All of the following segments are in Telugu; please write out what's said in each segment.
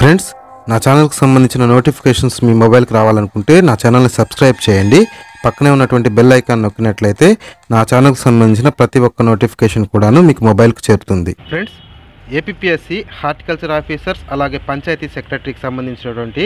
ఫ్రెండ్స్ నా ఛానల్కి సంబంధించిన నోటిఫికేషన్స్ మీ మొబైల్కి రావాలనుకుంటే నా ఛానల్ని సబ్స్క్రైబ్ చేయండి. పక్కనే ఉన్నటువంటి బెల్ ఐకాన్ నొక్కినట్లయితే నా ఛానల్కి సంబంధించిన ప్రతి ఒక్క నోటిఫికేషన్ కూడాను మీకు మొబైల్కి చేరుతుంది. ఫ్రెండ్స్ ఏపీఎస్సి హార్టికల్చర్ ఆఫీసర్స్ అలాగే పంచాయతీ సెక్రటరీకి సంబంధించినటువంటి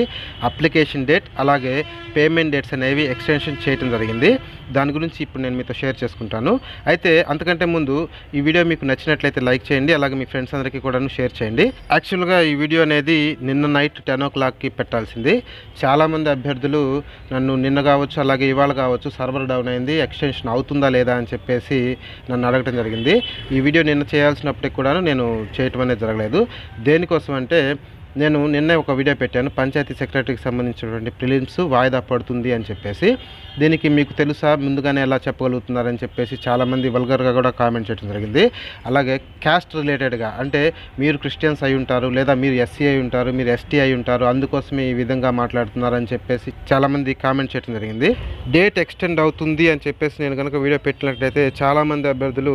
అప్లికేషన్ డేట్ అలాగే పేమెంట్ డేట్స్ అనేవి ఎక్స్టెన్షన్ చేయడం జరిగింది. దాని గురించి ఇప్పుడు నేను మీతో షేర్ చేసుకుంటాను. అయితే అంతకంటే ముందు ఈ వీడియో మీకు నచ్చినట్లయితే లైక్ చేయండి అలాగే మీ ఫ్రెండ్స్ అందరికీ కూడాను షేర్ చేయండి. యాక్చువల్గా ఈ వీడియో అనేది నిన్న నైట్ టెన్ ఓ క్లాక్కి పెట్టాల్సింది. చాలామంది అభ్యర్థులు నన్ను నిన్న కావచ్చు అలాగే ఇవాళ కావచ్చు సర్వర్ డౌన్ అయింది ఎక్స్టెన్షన్ అవుతుందా లేదా అని చెప్పేసి నన్ను అడగటం జరిగింది. ఈ వీడియో నిన్న చేయాల్సినప్పటికి కూడాను నేను చేయటం అనేది జరగలేదు. దేనికోసం అంటే నేను నిన్నే ఒక వీడియో పెట్టాను. పంచాయతీ సెక్రటరీకి సంబంధించినటువంటి ప్రిలిమ్స్ వాయిదా పడుతుంది అని చెప్పేసి. దీనికి మీకు తెలుసా? ముందుగానే ఎలా చెప్పగలుగుతున్నారని చెప్పేసి చాలామంది వల్గర్గా కూడా కామెంట్ చేయడం జరిగింది. అలాగే క్యాస్ట్ రిలేటెడ్గా అంటే మీరు క్రిస్టియన్స్ అయి ఉంటారు లేదా మీరు ఎస్సీ అయి ఉంటారు మీరు ఎస్టీ అయి ఉంటారు అందుకోసమే ఈ విధంగా మాట్లాడుతున్నారని చెప్పేసి చాలామంది కామెంట్ చేయడం జరిగింది. డేట్ ఎక్స్టెండ్ అవుతుంది అని చెప్పేసి నేను కనుక వీడియో పెట్టినట్లయితే చాలామంది అభ్యర్థులు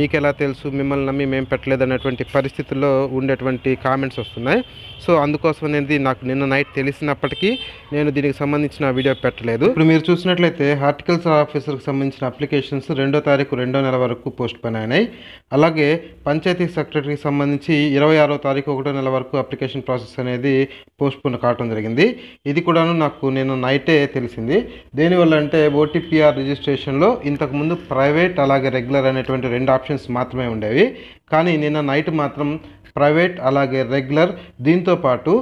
మీకు ఎలా తెలుసు? మిమ్మల్ని నమ్మి మేము పెట్టలేదు అన్నటువంటి పరిస్థితుల్లో ఉండేటువంటి కామెంట్స్ వస్తున్నాయి. సో అందుకోసం అనేది నాకు నిన్న నైట్ తెలిసినప్పటికీ నేను దీనికి సంబంధించిన వీడియో పెట్టలేదు. ఇప్పుడు మీరు చూసినట్లయితే హార్టికల్స్ ఆఫీసర్కి సంబంధించిన అప్లికేషన్స్ రెండో తారీఖు రెండో నెల వరకు పోస్ట్ పోన్ అయినాయి. అలాగే పంచాయతీ సెక్రటరీకి సంబంధించి ఇరవై ఆరో తారీఖు ఒకటో నెల వరకు అప్లికేషన్ ప్రాసెస్ అనేది పోస్ట్ పోన్ కావడం జరిగింది. ఇది కూడాను నాకు నేను నైటే తెలిసింది. దేనివల్ల అంటే ఓటీపీఆర్ రిజిస్ట్రేషన్లో ఇంతకుముందు ప్రైవేట్ అలాగే రెగ్యులర్ అనేటువంటి రెండు ఆప్షన్స్ మాత్రమే ఉండేవి. కానీ నిన్న నైట్ మాత్రం ప్రైవేట్ అలాగే రెగ్యులర్ దీంతో పాటు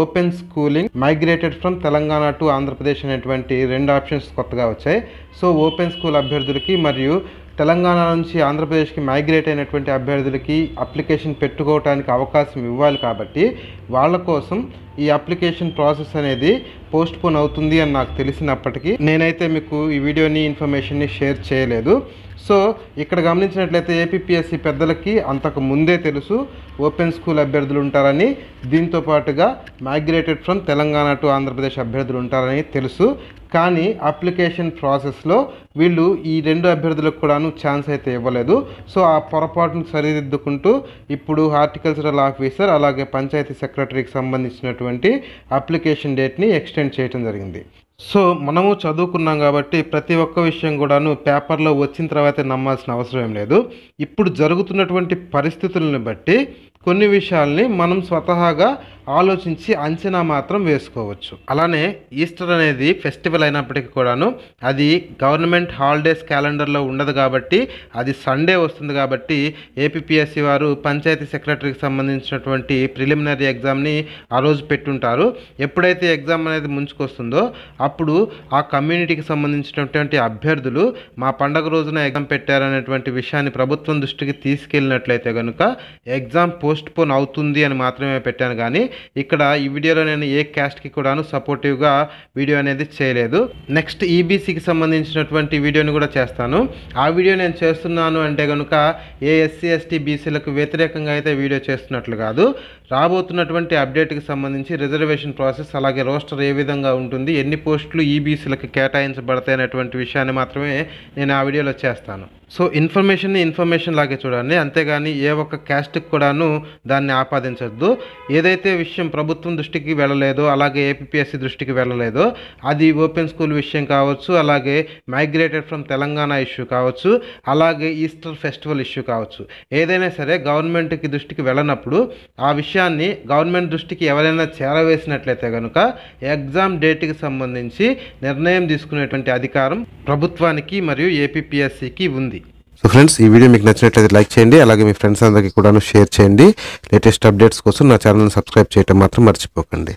open schooling migrated from Telangana to Andhra Pradesh అనేటువంటి రెండు ఆప్షన్స్ కొత్తగా వచ్చాయి. సో ఓపెన్ స్కూల్ అభ్యర్థులకి మరియు తెలంగాణ నుంచి ఆంధ్రప్రదేశ్కి మైగ్రేట్ అయినటువంటి అభ్యర్థులకి అప్లికేషన్ పెట్టుకోవడానికి అవకాశం ఇవ్వాలి కాబట్టి వాళ్ళ కోసం ఈ అప్లికేషన్ ప్రాసెస్ అనేది పోస్ట్ పోన్ అవుతుంది అని నాకు తెలిసినప్పటికీ నేనైతే మీకు ఈ వీడియోని ఇన్ఫర్మేషన్ని షేర్ చేయలేదు. సో ఇక్కడ గమనించినట్లయితే ఏపీఎస్సి పెద్దలకి అంతకు ముందే తెలుసు ఓపెన్ స్కూల్ అభ్యర్థులు ఉంటారని దీంతో పాటుగా migrated from Telangana to Andhra Pradesh అభ్యర్థులు ఉంటారని తెలుసు. కానీ అప్లికేషన్ ప్రాసెస్లో వీళ్ళు ఈ రెండు అభ్యర్థులకు కూడాను ఛాన్స్ అయితే ఇవ్వలేదు. సో ఆ పొరపాటును సరిదిద్దుకుంటూ ఇప్పుడు హార్టికల్చరల్ ఆఫీసర్ అలాగే పంచాయతీ సెక్రటరీకి సంబంధించినటువంటి అప్లికేషన్ డేట్ని ఎక్స్టెండ్ చేయడం జరిగింది. సో మనము చదువుకున్నాం కాబట్టి ప్రతి ఒక్క విషయం కూడాను పేపర్లో వచ్చిన తర్వాత నమ్మాల్సిన అవసరం ఏం లేదు. ఇప్పుడు జరుగుతున్నటువంటి పరిస్థితులను బట్టి కొన్ని విషయాల్ని మనం స్వతహాగా ఆలోచించి అంచనా మాత్రం వేసుకోవచ్చు. అలానే ఈస్టర్ అనేది ఫెస్టివల్ అయినప్పటికీ కూడాను అది గవర్నమెంట్ హాలిడేస్ క్యాలెండర్లో ఉండదు కాబట్టి అది సండే వస్తుంది కాబట్టి ఏపీఎస్సి వారు పంచాయతీ సెక్రటరీకి సంబంధించినటువంటి ప్రిలిమినరీ ఎగ్జామ్ని ఆ రోజు పెట్టుంటారు. ఎప్పుడైతే ఎగ్జామ్ అనేది ముంచుకొస్తుందో అప్పుడు ఆ కమ్యూనిటీకి సంబంధించినటువంటి అభ్యర్థులు మా పండగ రోజున ఎగ్జామ్ పెట్టారనేటువంటి విషయాన్ని ప్రభుత్వం దృష్టికి తీసుకెళ్ళినట్లయితే కనుక ఎగ్జామ్ పో పోస్ట్ పోన్ అవుతుంది అని మాత్రమే పెట్టాను కానీ ఇక్కడ ఈ వీడియోలో నేను ఏ క్యాస్ట్కి కూడాను సపోర్టివ్గా వీడియో అనేది చేయలేదు. నెక్స్ట్ ఈబీసీకి సంబంధించినటువంటి వీడియోని కూడా చేస్తాను. ఆ వీడియో నేను చేస్తున్నాను అంటే కనుక ఏ ఎస్సీ ఎస్టీ బీసీలకు వ్యతిరేకంగా అయితే వీడియో చేస్తున్నట్లు కాదు. రాబోతున్నటువంటి అప్డేట్కి సంబంధించి రిజర్వేషన్ ప్రాసెస్ అలాగే రోస్టర్ ఏ విధంగా ఉంటుంది ఎన్ని పోస్టులు ఈబీసీలకు కేటాయించబడతాయి అనేటువంటి విషయాన్ని మాత్రమే నేను ఆ వీడియోలో చేస్తాను. సో ఇన్ఫర్మేషన్ని ఇన్ఫర్మేషన్ లాగే చూడండి. అంతేగాని ఏ ఒక్క క్యాస్ట్కి కూడాను దాన్ని ఆపాదించద్దు. ఏదైతే విషయం ప్రభుత్వం దృష్టికి వెళ్ళలేదో అలాగే ఏపీఎస్సి దృష్టికి వెళ్ళలేదో అది ఓపెన్ స్కూల్ విషయం కావచ్చు అలాగే మైగ్రేటెడ్ ఫ్రమ్ తెలంగాణ ఇష్యూ కావచ్చు అలాగే ఈస్టర్ ఫెస్టివల్ ఇష్యూ కావచ్చు. ఏదైనా సరే గవర్నమెంట్కి దృష్టికి వెళ్ళనప్పుడు ఆ విషయాన్ని గవర్నమెంట్ దృష్టికి ఎవరైనా చేరవేసినట్లయితే కనుక ఎగ్జామ్ డేట్కి సంబంధించి నిర్ణయం తీసుకునేటువంటి అధికారం ప్రభుత్వానికి మరియు ఏపీఎస్సికి ఉంది. సో ఫ్రెండ్స్ ఈ వీడియో మీకు నచ్చినట్లయితే లైక్ చేయండి అలాగే మీ ఫ్రెండ్స్ అందరికీ కూడా షేర్ చేయండి. లేటెస్ట్ అప్డేట్స్ కోసం నా ఛానల్ని సబ్స్క్రైబ్ చేయడం మాత్రం మర్చిపోకండి.